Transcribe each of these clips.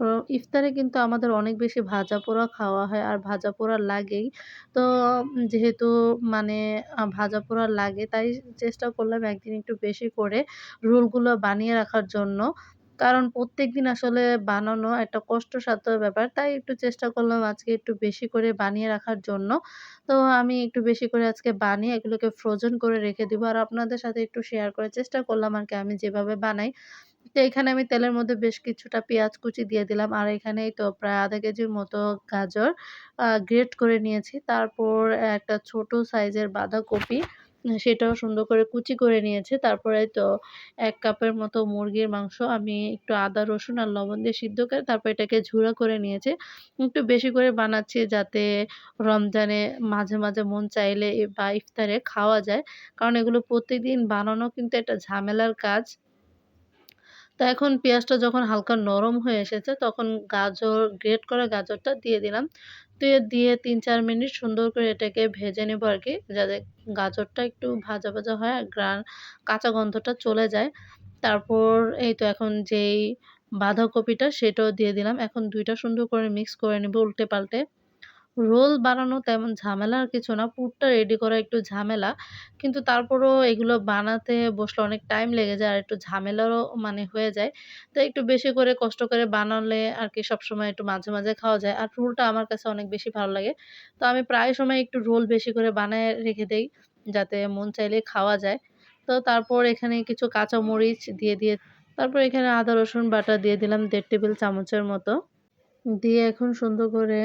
তো ইফতারে কিন্তু আমাদের অনেক বেশি ভাজা-পোড়া খাওয়া হয়, আর ভাজা-পোড়া লাগেই। তো যেহেতু মানে ভাজা-পোড়া লাগে, তাই চেষ্টা করলাম একদিন একটু বেশি করে রোলগুলো বানিয়ে রাখার জন্য। কারণ প্রত্যেক দিন আসলে বানানো একটা কষ্টসাধ্য ব্যাপার। তাই একটু চেষ্টা করলাম আজকে একটু বেশি করে বানিয়ে রাখার জন্য। তো, আমি একটু বেশি করে আজকে বানিয়ে এগুলোকে ফ্রোজেন করে রেখে দিব। আর আপনাদের সাথে একটু শেয়ার করার চেষ্টা করলাম আর কি আমি যেভাবে বানাই। তো এখানে আমি তেলের মধ্যে বেশ কিছুটা পেঁয়াজ কুচি দিয়ে দিলাম। আর এখানে এই তো প্রায় আধা কেজির মতো গাজর গ্রেট করে নিয়েছি। তারপর একটা ছোট সাইজের বাঁধাকপি সেটাও সুন্দর করে কুচি করে নিয়েছি। তারপরে তো এক কাপের মতো মুরগির মাংস আমি একটু আদা, রসুন আর লবণ দিয়ে সিদ্ধ করে তারপর এটাকে ঝুড়া করে নিয়েছি। একটু বেশি করে বানাচ্ছি যাতে রমজানে মাঝে, মাঝে মন চাইলে বা ইফতারে খাওয়া যায়। কারণ এগুলো প্রত্যেকদিন বানানো কিন্তু একটা ঝামেলার কাজ। তো এখন পেঁয়াজটা যখন হালকা নরম হয়ে এসেছে তখন গাজর গ্রেট করা গাজরটা দিয়ে দিলাম। দিয়ে দিয়ে ৩-৪ মিনিট সুন্দর করে এটাকে ভেজে নেব আরকি। যাতে গাজরটা একটু ভাজা, ভাজা হয় আর গ্রান কাঁচা গন্ধটা চলে যায়। তারপর এই তো এখন যেই বাঁধাকপিটা সেটাও দিয়ে দিলাম। এখন দুইটা সুন্দর করে মিক্স করে নেব উল্টে-পাল্টে। রোল বানানো তেমন ঝামেলার কিছু না। পুরটা রেডি করা একটু ঝামেলা। কিন্তু তারপরও এগুলো বানাতে বসলে অনেক টাইম লেগে যায় আর একটু ঝামেলারও মানে হয়ে যায়। তো একটু বেশি করে কষ্ট করে বানালে আরকি সবসময় একটু মাঝে, মাঝে খাওয়া যায়। আর রোলটা আমার কাছে অনেক বেশি ভালো লাগে। তো আমি প্রায় সময় একটু রোল বেশি করে বানায় রেখে দেই। যাতে মন চাইলে খাওয়া যায়। তো তারপর এখানে কিছু কাঁচামরিচ দিয়ে, দিয়ে তারপর এখানে আদা রসুন বাটা দিয়ে দিলাম দেড় টেবিল চামচের মতো। দিয়ে এখন সুন্দর করে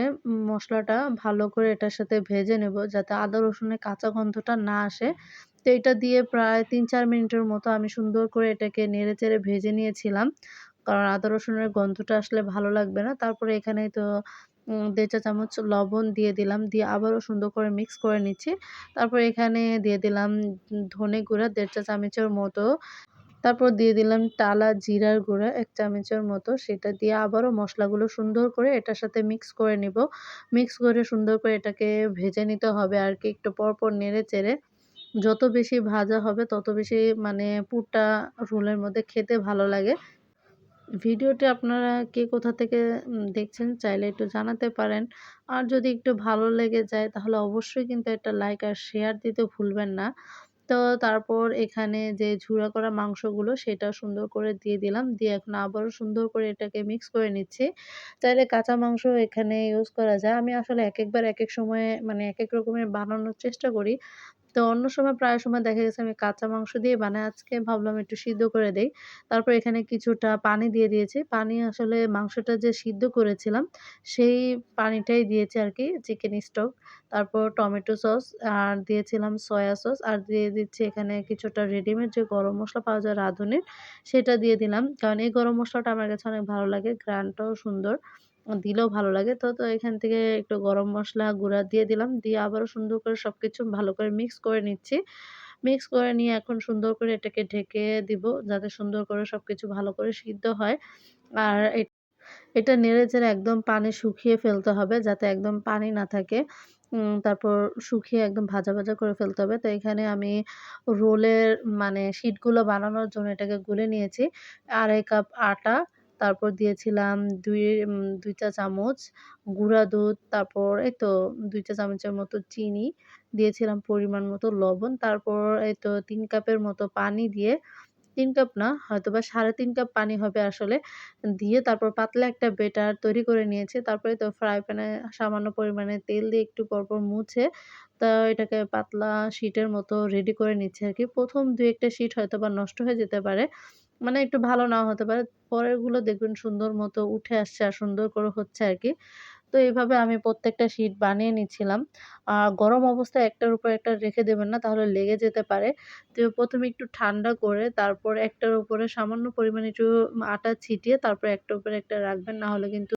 মশলাটা ভালো করে এটার সাথে ভেজে নেব যাতে আদা, রসুনের কাঁচা গন্ধটা না আসে। তো এটা দিয়ে প্রায় ৩-৪ মিনিটের মতো আমি সুন্দর করে এটাকে নেড়ে চেড়ে ভেজে নিয়েছিলাম। কারণ আদা, রসুনের গন্ধটা আসলে ভালো লাগবে না। তারপরে এখানে তো ১.৫ চা চামচ লবণ দিয়ে দিলাম। দিয়ে আবারও সুন্দর করে মিক্স করে নিচ্ছি। তারপর এখানে দিয়ে দিলাম ধনে গুঁড়া ১.৫ চা চামচের মতো। তারপর দিয়ে দিলাম টালা জিরার গুঁড়া, এক চামচের মতো। সেটা দিয়ে আবারও মশলাগুলো সুন্দর করে এটার সাথে মিক্স করে নিব। মিক্স করে সুন্দর করে এটাকে ভেজে নিতে হবে আর কি, একটু পরপর নেড়ে-চেড়ে। যত বেশি ভাজা হবে, তত বেশি মানে পুরটা রোলের মধ্যে খেতে ভালো লাগে। ভিডিওটি আপনারা কে কোথা থেকে দেখছেন চাইলে একটু জানাতে পারেন। আর যদি একটু ভালো লেগে যায়, তাহলে অবশ্যই কিন্তু একটা লাইক আর শেয়ার দিতে ভুলবেন না। তো তারপর এখানে যে ঝুরা করা মাংসগুলো সেটা সুন্দর করে দিয়ে দিলাম। দিয়ে এখন আবারও সুন্দর করে এটাকে মিক্স করে নিচ্ছি। তাহলে কাঁচা মাংস এখানে ইউজ করা যায়। আমি আসলে এক একবার এক এক সময়ে মানে এক এক রকমের বানানোর চেষ্টা করি। তো অন্য সময় প্রায় সময় দেখা গেছে আমি কাঁচা মাংস দিয়ে বানাই। আজকে ভাবলাম একটু সিদ্ধ করে দেই। তারপর এখানে কিছুটা পানি দিয়ে দিয়েছি। পানি আসলে মাংসটা যে সিদ্ধ করেছিলাম, সেই পানিটাই দিয়েছি আর কি চিকেন স্টক। তারপর টমেটো সস আর দিয়েছিলাম সয়া সস আর দিয়ে দিচ্ছি এখানে কিছুটা রেডিমেড যে গরম মসলা পাওয়া যায় রাঁধুনির, সেটা দিয়ে দিলাম। কারণ এই গরম মসলাটা আমার কাছে অনেক ভালো লাগে। ঘ্রাণটাও সুন্দর। দিলেও ভালো লাগে। তো, তো এখান থেকে একটু গরম মসলা গুঁড়া দিয়ে দিলাম। দিয়ে আবারও সুন্দর করে সবকিছু ভালো করে মিক্স করে নিচ্ছি। মিক্স করে নিয়ে এখন সুন্দর করে এটাকে ঢেকে দিব যাতে সুন্দর করে সবকিছু ভালো করে সিদ্ধ হয়। আর এটা নেড়ে-চেড়ে একদম পানি শুকিয়ে ফেলতে হবে যাতে একদম পানি না থাকে। তারপর শুকিয়ে একদম ভাজা, ভাজা করে ফেলতে হবে। তো এখানে আমি রোলের মানে শিটগুলো বানানোর জন্য এটাকে গুলে নিয়েছি। ২.৫ কাপ আটা, তারপর দিয়েছিলাম দুই ২ চা চামচ গুঁড়া দুধ, তারপর এই তো ২ চা চামচের মতো চিনি, দিয়েছিলাম পরিমাণ মতো লবণ। তারপর এই তো ৩ কাপের মতো পানি দিয়ে তিন কাপ না হয়তো বা সাড়ে তিন কাপ পানি হবে আসলে। দিয়ে তারপর পাতলা একটা ব্যাটার তৈরি করে নিয়েছি। তারপরে তো ফ্রাই প্যানে সামান্য পরিমাণে তেল দিয়ে একটু পরপর মুছে তা এটাকে পাতলা শিটের মতো রেডি করে নিচ্ছি আরকি। ১ম ২-১ টা শিট হয়তোবা নষ্ট হয়ে যেতে পারে। মানে একটু ভালো নাও হতে পারে। পরেরগুলো দেখবেন সুন্দর মতো উঠে আসছে আর সুন্দর করে হচ্ছে আর কি তো এইভাবে আমি প্রত্যেকটা শিট বানিয়ে নিচ্ছিলাম। আর গরম অবস্থায় একটার উপর একটা রেখে দেবেন না, তাহলে লেগে যেতে পারে। তো প্রথমে একটু ঠান্ডা করে, তারপর একটার উপরে সামান্য পরিমাণে একটু আটা ছিটিয়ে, তারপর একটার উপরে একটা রাখবেন। না হলে কিন্তু